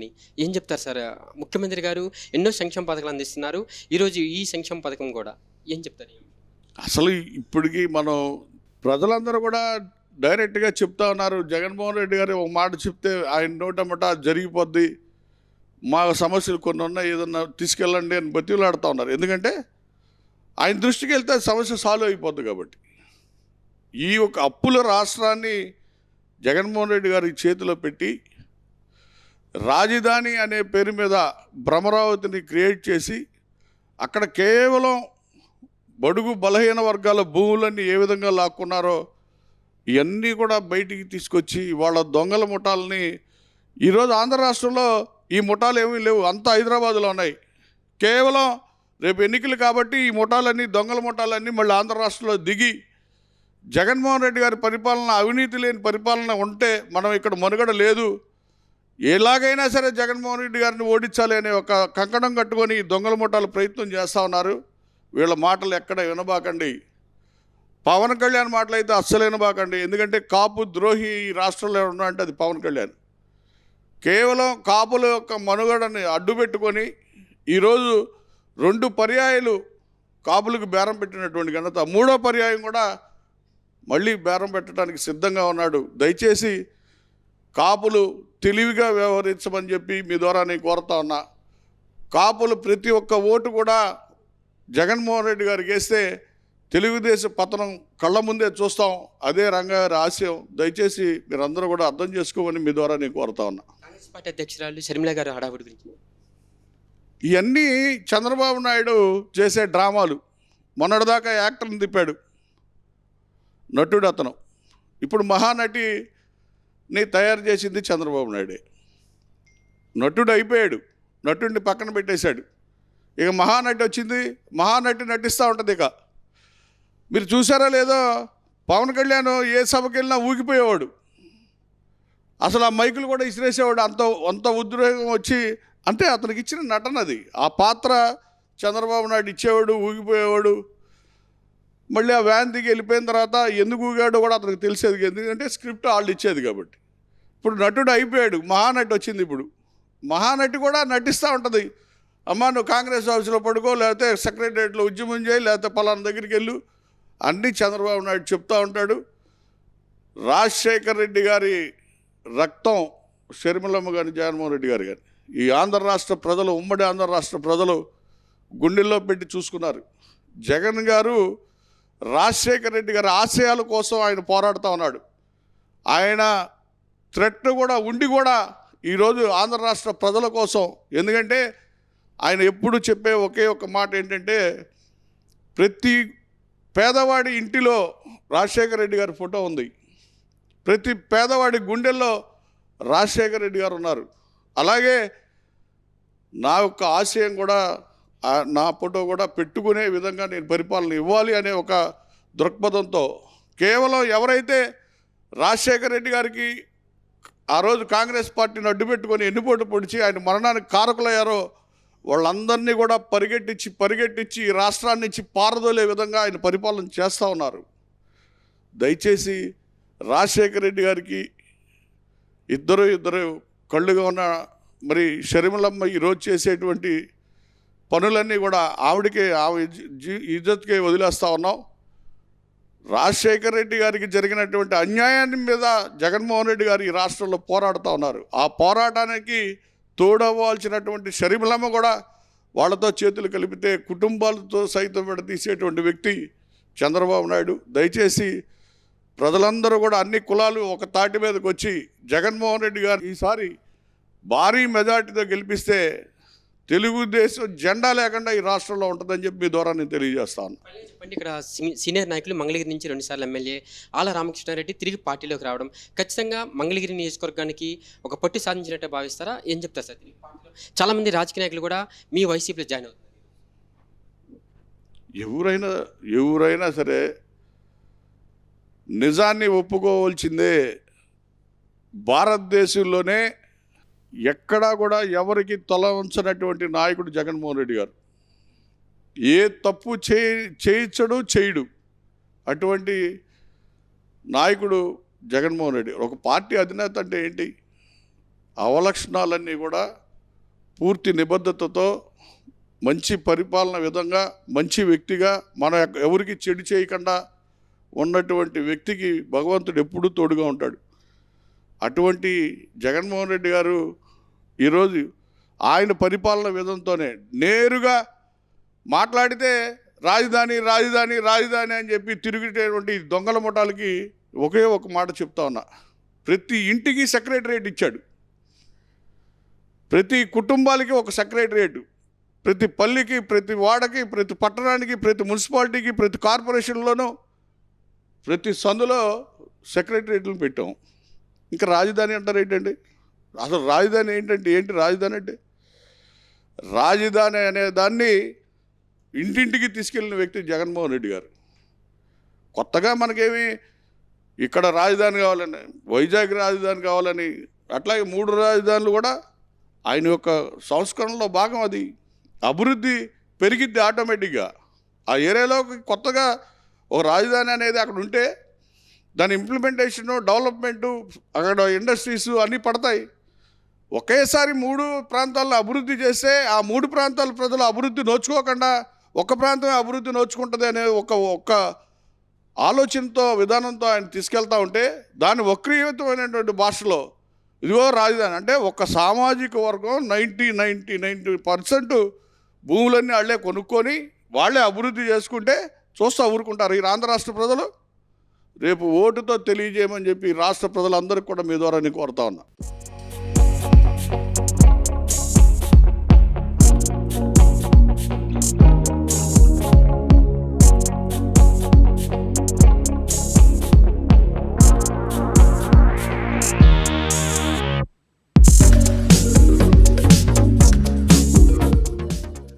పరిస్థితిని ఏం చెప్తారు సార్? ముఖ్యమంత్రి గారు ఎన్నో సంక్షేమ పథకాలు అందిస్తున్నారు. ఈరోజు ఈ సంక్షేమ పథకం కూడా ఏం చెప్తారు? అసలు ఇప్పటికీ మనం ప్రజలందరూ కూడా డైరెక్ట్గా చెప్తా ఉన్నారు. జగన్మోహన్ రెడ్డి గారు ఒక మాట చెప్తే ఆయన నోటమట జరిగిపోద్ది. మా సమస్యలు కొన్ని ఉన్నాయి ఏదన్నా తీసుకెళ్ళండి అని బతిలాడుతూ ఉన్నారు. ఎందుకంటే ఆయన దృష్టికి వెళ్తే సమస్య సాల్వ్ అయిపోద్ది కాబట్టి. ఈ ఒక అప్పుల రాష్ట్రాన్ని జగన్మోహన్ రెడ్డి గారి చేతిలో పెట్టి రాజధాని అనే పేరు మీద భ్రమరావతిని క్రియేట్ చేసి అక్కడ కేవలం బడుగు బలహీన వర్గాల భూములన్నీ ఏ విధంగా లాక్కున్నారో ఇవన్నీ కూడా బయటికి తీసుకొచ్చి వాళ్ళ దొంగల ముఠాలని ఈరోజు ఆంధ్ర రాష్ట్రంలో ఈ ముఠాలు ఏమీ లేవు. అంతా హైదరాబాద్లో ఉన్నాయి. కేవలం రేపు ఎన్నికలు కాబట్టి ఈ ముఠాలన్నీ దొంగల ముఠాలన్నీ మళ్ళీ ఆంధ్ర రాష్ట్రంలో దిగి జగన్మోహన్ రెడ్డి గారి పరిపాలన అవినీతి లేని పరిపాలన ఉంటే మనం ఇక్కడ మనుగడ లేదు. ఎలాగైనా సరే జగన్మోహన్ రెడ్డి గారిని ఓడించాలి అనే ఒక కంకణం కట్టుకొని దొంగల ముఠాలు ప్రయత్నం చేస్తూ ఉన్నారు. వీళ్ళ మాటలు ఎక్కడ వినబాకండి. పవన్ కళ్యాణ్ మాటలు అయితే అస్సలు వినబాకండి. ఎందుకంటే కాపు ద్రోహి ఈ రాష్ట్రంలో ఉన్నాయంటే అది పవన్ కళ్యాణ్. కేవలం కాపుల యొక్క మనుగడని అడ్డు పెట్టుకొని ఈరోజు రెండు పర్యాయాలు కాపులకు బేరం పెట్టినటువంటి ఘనత. మూడో పర్యాయం కూడా మళ్ళీ బేరం పెట్టడానికి సిద్ధంగా ఉన్నాడు. దయచేసి కాపులు తెలివిగా వ్యవహరించమని చెప్పి మీ ద్వారా నేను కోరుతా ఉన్నా. కాపులు ప్రతి ఒక్క ఓటు కూడా జగన్మోహన్ రెడ్డి గారికి వేస్తే తెలుగుదేశం పతనం కళ్ళ ముందే చూస్తాం. అదే రంగారి ఆశయం దయచేసి మీరందరూ కూడా అర్థం చేసుకోమని మీ ద్వారా నేను కోరుతా ఉన్నా. కాంగ్రెస్ పార్టీ అధ్యక్షురాలు షర్మిల గారు హడావుడి గురించి. ఇవన్నీ చంద్రబాబు నాయుడు చేసే డ్రామాలు. మొన్నటిదాకా యాక్టర్ని తిప్పాడు. నటుడు అతను. ఇప్పుడు మహానటిని తయారు చేసింది చంద్రబాబు నాయుడే. నటుడు అయిపోయాడు. నటుడిని పక్కన పెట్టేశాడు. ఇక మహానటి వచ్చింది. మహానటి నటిస్తూ ఉంటుంది ఇక. మీరు చూసారా లేదో? పవన్ కళ్యాణ్ ఏ సభకి వెళ్ళినా ఊగిపోయేవాడు. అసలు ఆ మైకులు కూడా ఇసిరేసేవాడు. అంత అంత ఉద్రేగం వచ్చి అంటే అతనికి ఇచ్చిన నటన అది. ఆ పాత్ర చంద్రబాబు నాయుడు ఇచ్చేవాడు ఊగిపోయేవాడు. మళ్ళీ ఆ వ్యాన్ దిగి వెళ్ళిపోయిన తర్వాత ఎందుకు ఊగాడో కూడా అతనికి తెలిసేది. ఎందుకంటే స్క్రిప్ట్ వాళ్ళు ఇచ్చేది కాబట్టి. ఇప్పుడు నటుడు అయిపోయాడు. మహానటి వచ్చింది ఇప్పుడు. మహానటి కూడా నటిస్తూ ఉంటుంది. అమ్మ నువ్వు కాంగ్రెస్ ఆఫీస్లో పడుకో లేకపోతే సెక్రటరియట్లో ఉద్యమం చేయి లేకపోతే పలానా దగ్గరికి వెళ్ళు. అన్నీ చంద్రబాబు నాయుడు చెప్తూ ఉంటాడు. రాజశేఖర్ రెడ్డి గారి రక్తం షర్మిలమ్మ గారి జగన్మోహన్ రెడ్డి గారు కానీ ఈ ఆంధ్ర రాష్ట్ర ప్రజలు ఉమ్మడి ఆంధ్ర రాష్ట్ర ప్రజలు గుండెల్లో పెట్టి చూసుకున్నారు. జగన్ గారు రాజశేఖర్ రెడ్డి గారి ఆశయాల కోసం ఆయన పోరాడుతూ ఉన్నాడు. ఆయన థ్రెట్ కూడా ఉండి కూడా ఈరోజు ఆంధ్ర రాష్ట్ర ప్రజల కోసం ఎందుకంటే ఆయన ఎప్పుడు చెప్పే ఒకే ఒక మాట ఏంటంటే ప్రతి పేదవాడి ఇంటిలో రాజశేఖర రెడ్డి గారి ఫోటో ఉంది. ప్రతి పేదవాడి గుండెల్లో రాజశేఖర రెడ్డి గారు ఉన్నారు. అలాగే నా యొక్క ఆశయం కూడా నా ఫోటో కూడా పెట్టుకునే విధంగా నేను పరిపాలన ఇవ్వాలి అనే ఒక దృక్పథంతో కేవలం ఎవరైతే రాజశేఖర రెడ్డి గారికి ఆ రోజు కాంగ్రెస్ పార్టీని అడ్డు పెట్టుకొని ఎన్నుపోటు పొడిచి ఆయన మరణానికి కారకులయ్యారో వాళ్ళందరినీ కూడా పరిగెట్టించి పరిగెట్టించి రాష్ట్రాన్ని ఇచ్చి పారదోలే విధంగా ఆయన పరిపాలన చేస్తూ ఉన్నారు. దయచేసి రాజశేఖర రెడ్డి గారికి ఇద్దరు ఇద్దరు కళ్ళుగా ఉన్న మరి షర్మిలమ్మ ఈరోజు చేసేటువంటి పనులన్నీ కూడా ఆవిడకే ఆవిడ జీ- ఇజ్జత్కే వదిలేస్తూ ఉన్నాం. రాజశేఖర రెడ్డి గారికి జరిగినటువంటి అన్యాయాన్ని మీద జగన్మోహన్ రెడ్డి గారు ఈ రాష్ట్రంలో పోరాడుతూ ఉన్నారు. ఆ పోరాటానికి తోడవ్వాల్సినటువంటి షర్మిలమ్మ కూడా వాళ్ళతో చేతులు కలిపితే కుటుంబాలతో సైతం విడతీసేటువంటి వ్యక్తి చంద్రబాబు నాయుడు. దయచేసి ప్రజలందరూ కూడా అన్ని కులాలు ఒక తాటి మీదకి వచ్చి జగన్మోహన్ రెడ్డి గారు ఈసారి భారీ మెజార్టీతో గెలిపిస్తే తెలుగుదేశం జెండా లేకుండా ఈ రాష్ట్రంలో ఉంటుందని చెప్పి మీ ద్వారా నేను తెలియజేస్తాను. చెప్పండి ఇక్కడ సీనియర్ నాయకులు మంగళగిరి నుంచి రెండుసార్లు ఎమ్మెల్యే ఆల రామకృష్ణారెడ్డి తిరిగి పార్టీలోకి రావడం. ఖచ్చితంగా మంగళగిరి నియోజకవర్గానికి ఒక పట్టు సాధించినట్టే భావిస్తారా? ఏం చెప్తారు సార్ తిరిగి పార్టీలో? చాలా మంది రాజకీయ నాయకులు కూడా మీ వైసీపీలో జాయిన్ అవుతారు. ఎవరైనా ఎవరైనా సరే నిజాన్ని ఒప్పుకోవాల్సిందే భారతదేశంలోనే ఎక్కడా కూడా ఎవరికి తల ఉంచనటువంటి నాయకుడు జగన్మోహన్ రెడ్డి గారు. ఏ తప్పు చే చేయించడు చేయడు. అటువంటి నాయకుడు జగన్మోహన్ రెడ్డి ఒక పార్టీ అధినేత అంటే ఏంటి? అవలక్షణాలన్నీ కూడా పూర్తి నిబద్ధతతో మంచి పరిపాలన విధంగా మంచి వ్యక్తిగా మన యొక్క- ఎవరికి చెడు చేయకుండా ఉన్నటువంటి వ్యక్తికి భగవంతుడు ఎప్పుడూ తోడుగా ఉంటాడు. అటువంటి జగన్మోహన్ రెడ్డి గారు ఈరోజు ఆయన పరిపాలన విధంతోనే నేరుగా మాట్లాడితే రాజధాని రాజధాని రాజధాని అని చెప్పి తిరిగేటువంటి దొంగల ముఠాలకి ఒకే ఒక మాట చెప్తా ఉన్నా. ప్రతి ఇంటికి సెక్రటరేట్ ఇచ్చాడు. ప్రతి కుటుంబాలకి ఒక సెక్రటరియట్ ప్రతి పల్లికి ప్రతి వాడకి ప్రతి పట్టణానికి ప్రతి మున్సిపాలిటీకి ప్రతి కార్పొరేషన్లోనూ ప్రతి సందులో సెక్రటరేట్లు పెట్టాం. ఇంకా రాజధాని అంటారు ఏంటండి? అసలు రాజధాని ఏంటంటే ఏంటి రాజధాని అంటే? రాజధాని అనే దాన్ని ఇంటింటికి తీసుకెళ్ళిన వ్యక్తి జగన్మోహన్ రెడ్డి గారు. కొత్తగా మనకేమి ఇక్కడ రాజధాని కావాలని వైజాగ్ రాజధాని కావాలని అట్లాగే మూడు రాజధానులు కూడా ఆయన యొక్క సంస్కరణలో భాగం అది. అభివృద్ధి పెరిగిద్ది ఆటోమేటిక్గా. ఆ ఏరియాలో కొత్తగా ఒక రాజధాని అనేది అక్కడ ఉంటే దాని ఇంప్లిమెంటేషను డెవలప్మెంటు అక్కడ ఇండస్ట్రీస్ అన్నీ పడతాయి. ఒకేసారి మూడు ప్రాంతాలను అభివృద్ధి చేస్తే ఆ మూడు ప్రాంతాల ప్రజలు అభివృద్ధి నోచుకోకుండా ఒక ప్రాంతమే అభివృద్ధి నోచుకుంటుంది అనే ఒక ఒక్క ఆలోచనతో విధానంతో ఆయన తీసుకెళ్తా ఉంటే దాని వక్రీయుతమైనటువంటి భాషలో ఇదిగో రాజధాని. అంటే ఒక సామాజిక వర్గం నైంటీ నైంటీ నైంటీ పర్సెంట్ భూములన్నీ వాళ్ళే కొనుక్కొని వాళ్ళే అభివృద్ధి చేసుకుంటే చూస్తూ ఊరుకుంటారు. ఈ ఆంధ్ర రాష్ట్ర ప్రజలు రేపు ఓటుతో తెలియజేయమని చెప్పి రాష్ట్ర ప్రజలందరికీ కూడా మీ ద్వారా నేను కోరుతా ఉన్నా.